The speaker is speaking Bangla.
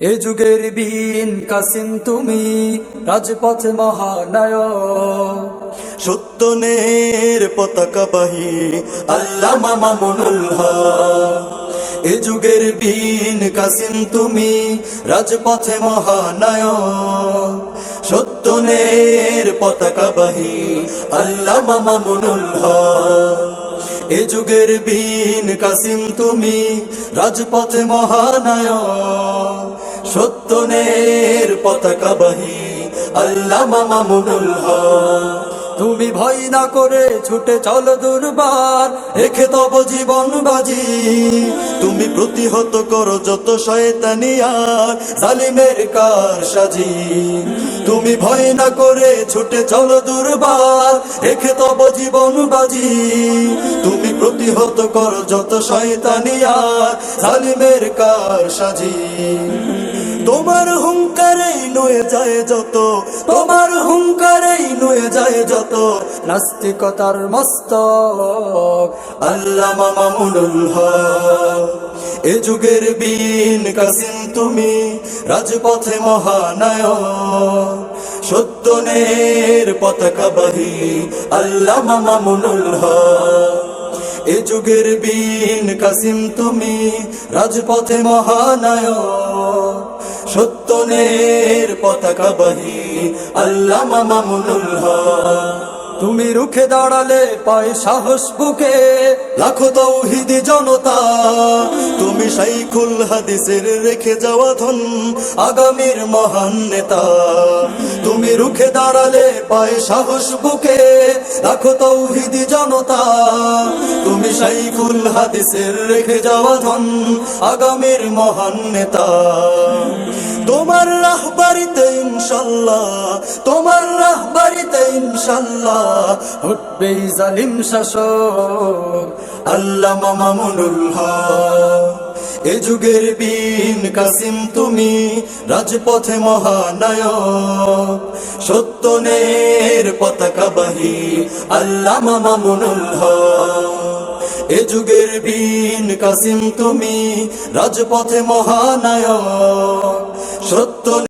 এ যুগের বীন কাসিম তুমি, রাজপথে মহানায়ক সত্যনের পতাকা বাহি আল্লাহ মামা মনুল হক। এ যুগের বীন কাসিম তুমি, রাজপথে মহানায়ক সত্যনের পতাকা বাহি আল্লাহ মামা মনুল হক। এ যুগের বীন কাসিম তুমি, রাজপথে মহানায়ক সত্যনের পতাকা বাহি আল্লাহ মামা মনুল হক। তুমি ভয় না করে ছুটে চলো দুর্বার রেখে তব জীবন বাজি। তুমি প্রতিহত করো যত শয়তানিয়ার জালিমের কার সাজি। তুমি ভয় না করে ছুটে চলো দুর্বার রেখে তব জীবন বাজি। তুমি প্রতিহত করো যত শয়তানিয়ার জালিমের কার সাজি। তোমার হুঙ্কারেই নয়ে যায় যত, তোমার হুঙ্কারেই নয়ে যায় যত নাস্তিকতার মস্তক আল্লাহ মামা হক। এ যুগের বীন কাসিম তুমি, রাজপথে মহানায়ক সত্যনের পতাকা বাহি আল্লাহ মামা মুনুল হক। এ যুগের বীন কাসিম তুমি, রাজপথে মহানায়ক সত্যনের পতাকা বাহি। আল্লাহ মামা মুনুল হক। তুমি রুখে দাঁড়ালে পায় সাহস বুকে। লাখো তৌহিদি জনতা। তুমি শাইখুল হাদিসের রেখে যাওয়া ধন আগামীর মহান নেতা। তুমি রুখে দাঁড়ালে পায় সাহস বুকে। লাখো তৌহিদি জনতা। তুমি শাইখুল হাদিসের রেখে যাওয়া ধন আগামীর মহান নেতা। তোমার রাহবারিতে ইনশাল্লাহ, তোমার রাহবারিতে ইনশাল্লাহ উঠবে জালিম শাসক আল্লাহ মামা মনুল হক। এ যুগের বীন কাসিম তুমি রাজপথে মহানায়ক সত্যনের পতাকা বাহি আল্লাহ মামা মনুল হক। এ যুগের বীন কাসিম তুমি রাজপথে মহানায়ক সত্য